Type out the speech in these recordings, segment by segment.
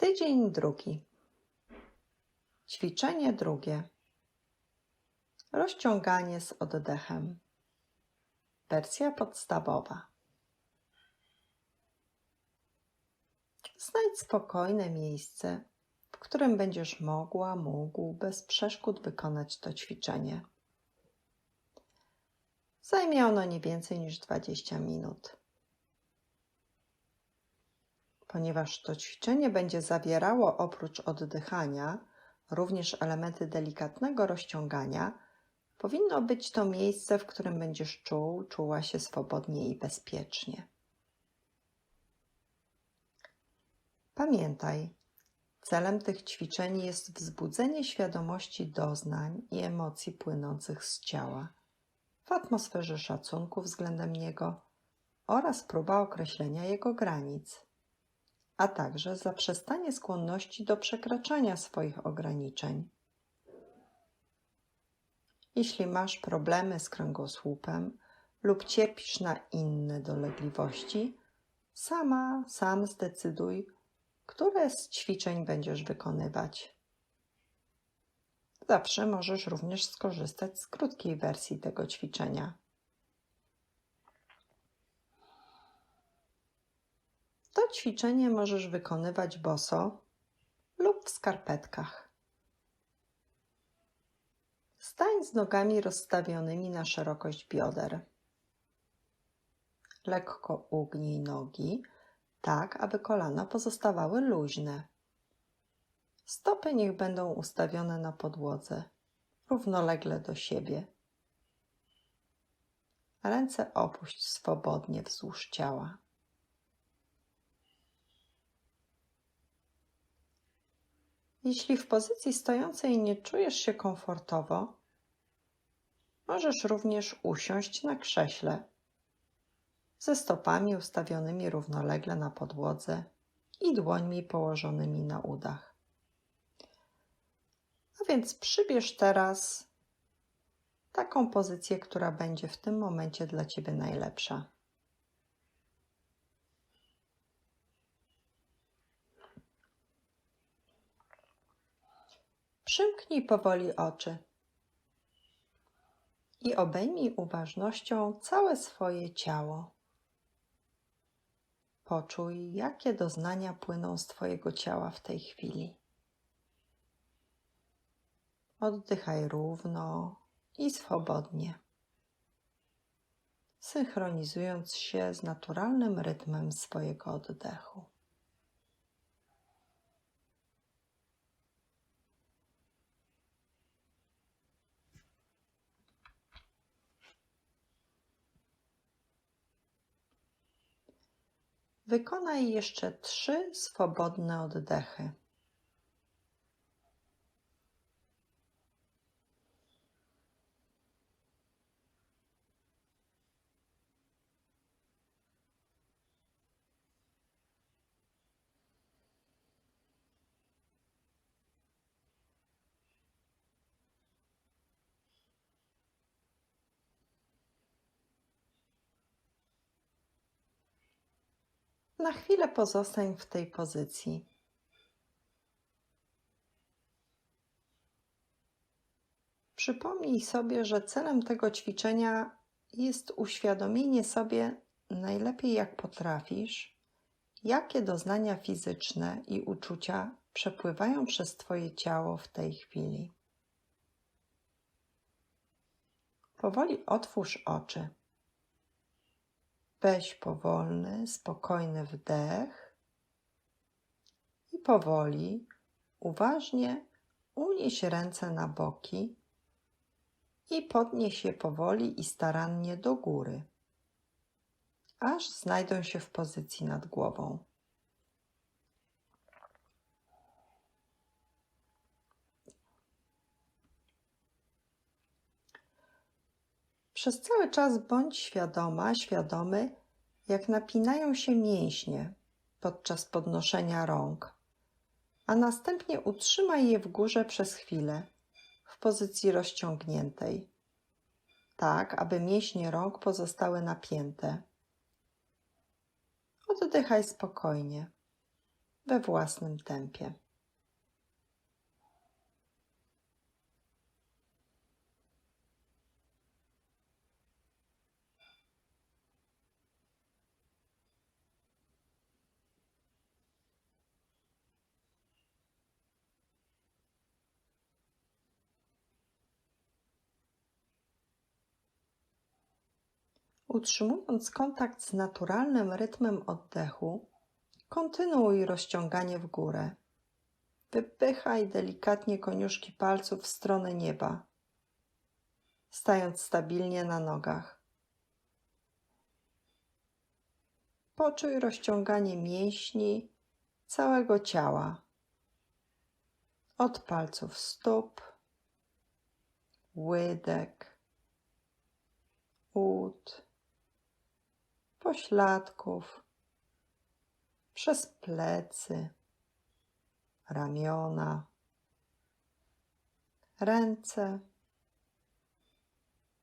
Tydzień drugi. Ćwiczenie drugie. Rozciąganie z oddechem. Wersja podstawowa. Znajdź spokojne miejsce, w którym będziesz mogła, mógł bez przeszkód wykonać to ćwiczenie. Zajmie ono nie więcej niż 20 minut. Ponieważ to ćwiczenie będzie zawierało oprócz oddychania również elementy delikatnego rozciągania, powinno być to miejsce, w którym będziesz czuł, czuła się swobodnie i bezpiecznie. Pamiętaj, celem tych ćwiczeń jest wzbudzenie świadomości doznań i emocji płynących z ciała w atmosferze szacunku względem niego oraz próba określenia jego granic, a także zaprzestanie skłonności do przekraczania swoich ograniczeń. Jeśli masz problemy z kręgosłupem lub cierpisz na inne dolegliwości, sama, sam zdecyduj, które z ćwiczeń będziesz wykonywać. Zawsze możesz również skorzystać z krótkiej wersji tego ćwiczenia. To ćwiczenie możesz wykonywać boso lub w skarpetkach. Stań z nogami rozstawionymi na szerokość bioder. Lekko ugnij nogi, tak aby kolana pozostawały luźne. Stopy niech będą ustawione na podłodze, równolegle do siebie. Ręce opuść swobodnie wzdłuż ciała. Jeśli w pozycji stojącej nie czujesz się komfortowo, możesz również usiąść na krześle ze stopami ustawionymi równolegle na podłodze i dłońmi położonymi na udach. A więc przybierz teraz taką pozycję, która będzie w tym momencie dla Ciebie najlepsza. Przymknij powoli oczy i obejmij uważnością całe swoje ciało. Poczuj, jakie doznania płyną z Twojego ciała w tej chwili. Oddychaj równo i swobodnie, synchronizując się z naturalnym rytmem swojego oddechu. Wykonaj jeszcze trzy swobodne oddechy. Na chwilę pozostań w tej pozycji. Przypomnij sobie, że celem tego ćwiczenia jest uświadomienie sobie najlepiej jak potrafisz, jakie doznania fizyczne i uczucia przepływają przez Twoje ciało w tej chwili. Powoli otwórz oczy. Weź powolny, spokojny wdech i powoli, uważnie unieś ręce na boki i podnieś je powoli i starannie do góry, aż znajdą się w pozycji nad głową. Przez cały czas bądź świadoma, świadomy, jak napinają się mięśnie podczas podnoszenia rąk, a następnie utrzymaj je w górze przez chwilę w pozycji rozciągniętej, tak aby mięśnie rąk pozostały napięte. Oddychaj spokojnie, we własnym tempie. Utrzymując kontakt z naturalnym rytmem oddechu, kontynuuj rozciąganie w górę. Wypychaj delikatnie koniuszki palców w stronę nieba, stając stabilnie na nogach. Poczuj rozciąganie mięśni całego ciała, od palców stóp, łydek, ud, pośladków, przez plecy, ramiona, ręce,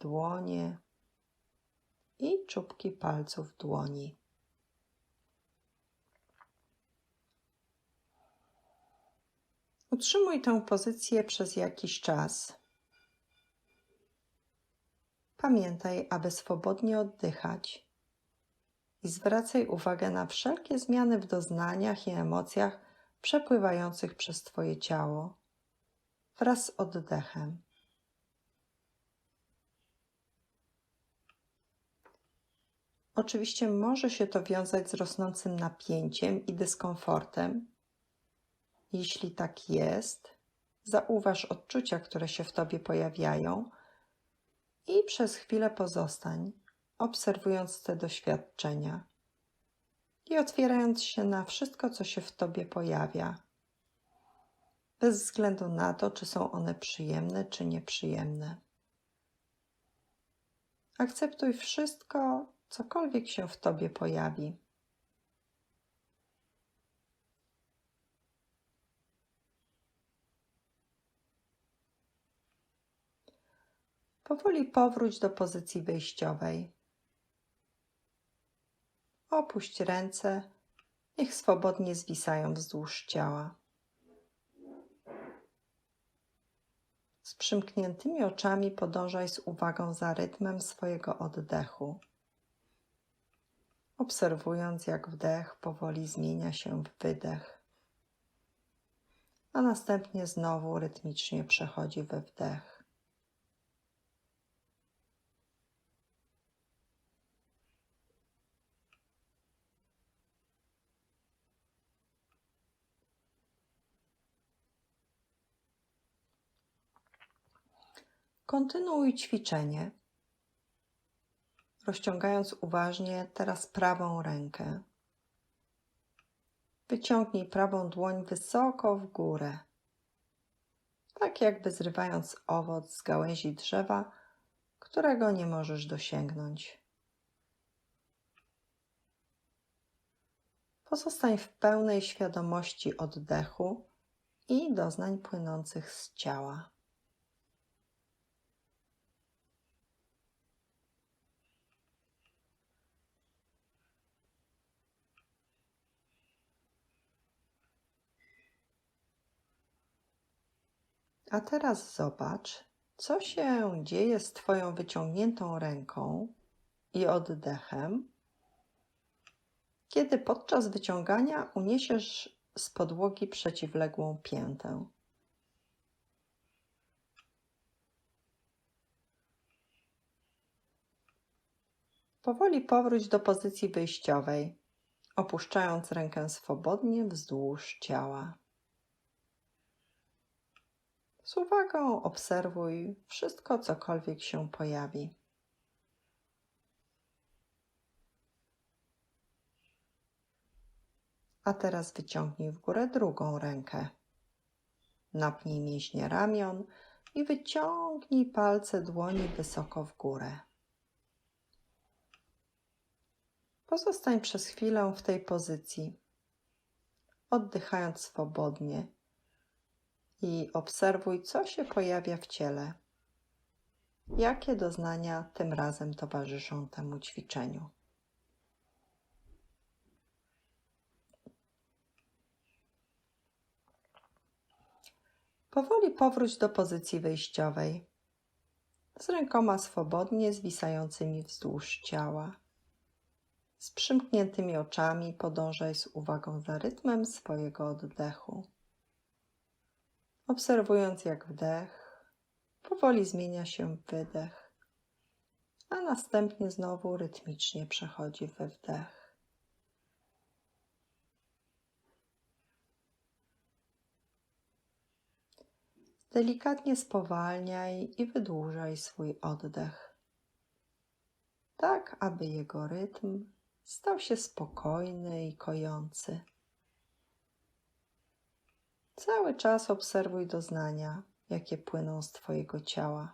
dłonie i czubki palców dłoni. Utrzymuj tę pozycję przez jakiś czas. Pamiętaj, aby swobodnie oddychać i zwracaj uwagę na wszelkie zmiany w doznaniach i emocjach przepływających przez Twoje ciało wraz z oddechem. Oczywiście może się to wiązać z rosnącym napięciem i dyskomfortem. Jeśli tak jest, zauważ odczucia, które się w tobie pojawiają i przez chwilę pozostań, obserwując te doświadczenia i otwierając się na wszystko, co się w tobie pojawia, bez względu na to, czy są one przyjemne, czy nieprzyjemne. Akceptuj wszystko, cokolwiek się w tobie pojawi. Powoli powróć do pozycji wyjściowej. Opuść ręce, niech swobodnie zwisają wzdłuż ciała. Z przymkniętymi oczami podążaj z uwagą za rytmem swojego oddechu, obserwując jak wdech powoli zmienia się w wydech, a następnie znowu rytmicznie przechodzi we wdech. Kontynuuj ćwiczenie, rozciągając uważnie teraz prawą rękę. Wyciągnij prawą dłoń wysoko w górę, tak jakby zrywając owoc z gałęzi drzewa, którego nie możesz dosięgnąć. Pozostań w pełnej świadomości oddechu i doznań płynących z ciała. A teraz zobacz, co się dzieje z Twoją wyciągniętą ręką i oddechem, kiedy podczas wyciągania uniesiesz z podłogi przeciwległą piętę. Powoli powróć do pozycji wyjściowej, opuszczając rękę swobodnie wzdłuż ciała. Z uwagą obserwuj wszystko, cokolwiek się pojawi. A teraz wyciągnij w górę drugą rękę. Napnij mięśnie ramion i wyciągnij palce dłoni wysoko w górę. Pozostań przez chwilę w tej pozycji, oddychając swobodnie i obserwuj, co się pojawia w ciele. Jakie doznania tym razem towarzyszą temu ćwiczeniu? Powoli powróć do pozycji wyjściowej z rękoma swobodnie zwisającymi wzdłuż ciała. Z przymkniętymi oczami podążaj z uwagą za rytmem swojego oddechu. Obserwując jak wdech powoli zmienia się w wydech, a następnie znowu rytmicznie przechodzi we wdech. Delikatnie spowalniaj i wydłużaj swój oddech, tak aby jego rytm stał się spokojny i kojący. Cały czas obserwuj doznania, jakie płyną z Twojego ciała.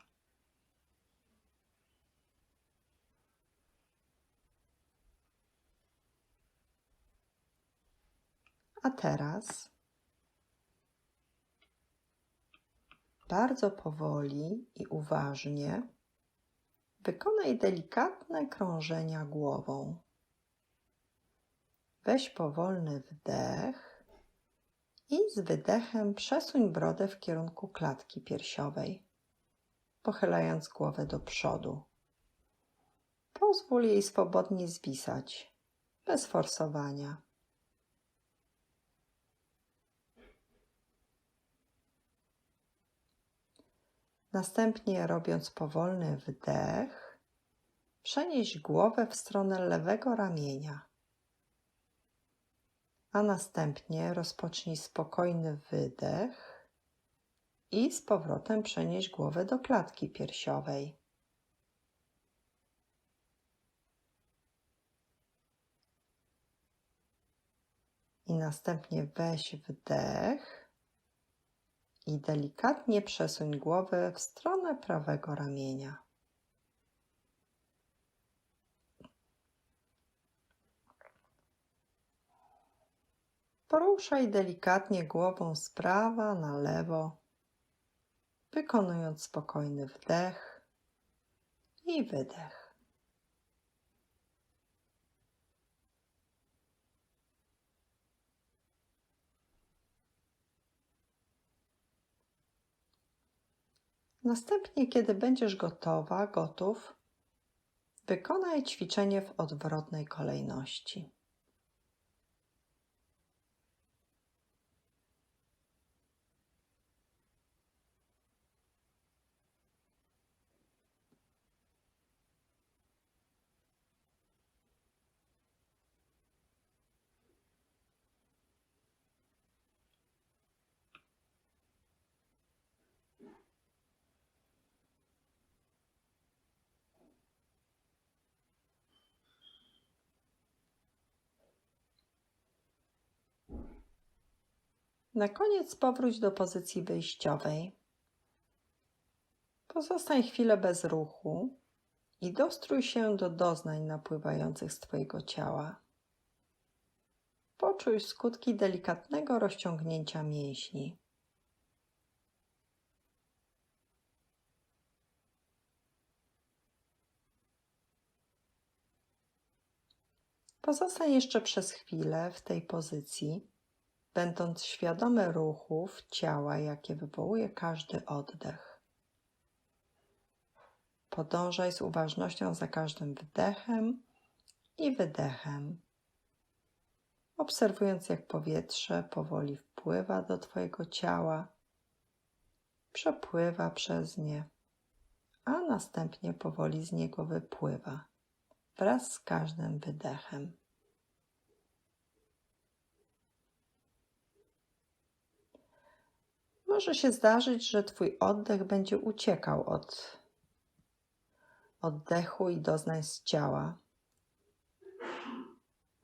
A teraz bardzo powoli i uważnie wykonaj delikatne krążenia głową. Weź powolny wdech i z wydechem przesuń brodę w kierunku klatki piersiowej, pochylając głowę do przodu. Pozwól jej swobodnie zwisać, bez forsowania. Następnie, robiąc powolny wdech, przenieś głowę w stronę lewego ramienia, a następnie rozpocznij spokojny wydech i z powrotem przenieś głowę do klatki piersiowej. I następnie weź wdech i delikatnie przesuń głowę w stronę prawego ramienia. Poruszaj delikatnie głową z prawa na lewo, wykonując spokojny wdech i wydech. Następnie, kiedy będziesz gotowa, gotów, wykonaj ćwiczenie w odwrotnej kolejności. Na koniec powróć do pozycji wyjściowej. Pozostań chwilę bez ruchu i dostrój się do doznań napływających z Twojego ciała. Poczuj skutki delikatnego rozciągnięcia mięśni. Pozostań jeszcze przez chwilę w tej pozycji będąc świadomy ruchów ciała, jakie wywołuje każdy oddech. Podążaj z uważnością za każdym wdechem i wydechem, obserwując jak powietrze powoli wpływa do Twojego ciała, przepływa przez nie, a następnie powoli z niego wypływa wraz z każdym wydechem. Może się zdarzyć, że Twój oddech będzie uciekał od oddechu i doznań z ciała.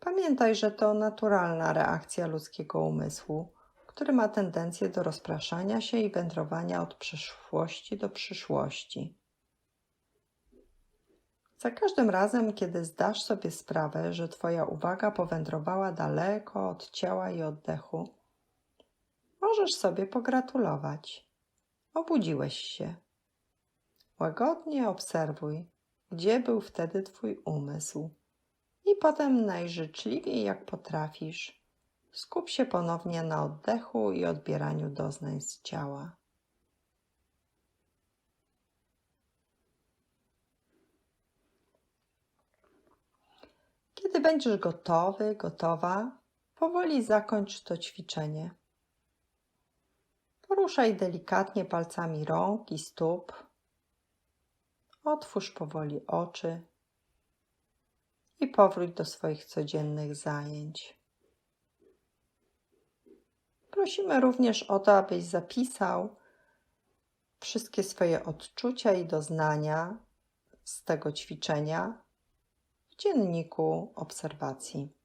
Pamiętaj, że to naturalna reakcja ludzkiego umysłu, który ma tendencję do rozpraszania się i wędrowania od przeszłości do przyszłości. Za każdym razem, kiedy zdasz sobie sprawę, że Twoja uwaga powędrowała daleko od ciała i oddechu, Możesz sobie pogratulować. Obudziłeś się. Łagodnie obserwuj, gdzie był wtedy Twój umysł. I potem najżyczliwiej jak potrafisz, skup się ponownie na oddechu i odbieraniu doznań z ciała. Kiedy będziesz gotowy, gotowa, powoli zakończ to ćwiczenie. Poruszaj delikatnie palcami rąk i stóp. Otwórz powoli oczy i powróć do swoich codziennych zajęć. Prosimy również o to, abyś zapisał wszystkie swoje odczucia i doznania z tego ćwiczenia w dzienniku obserwacji.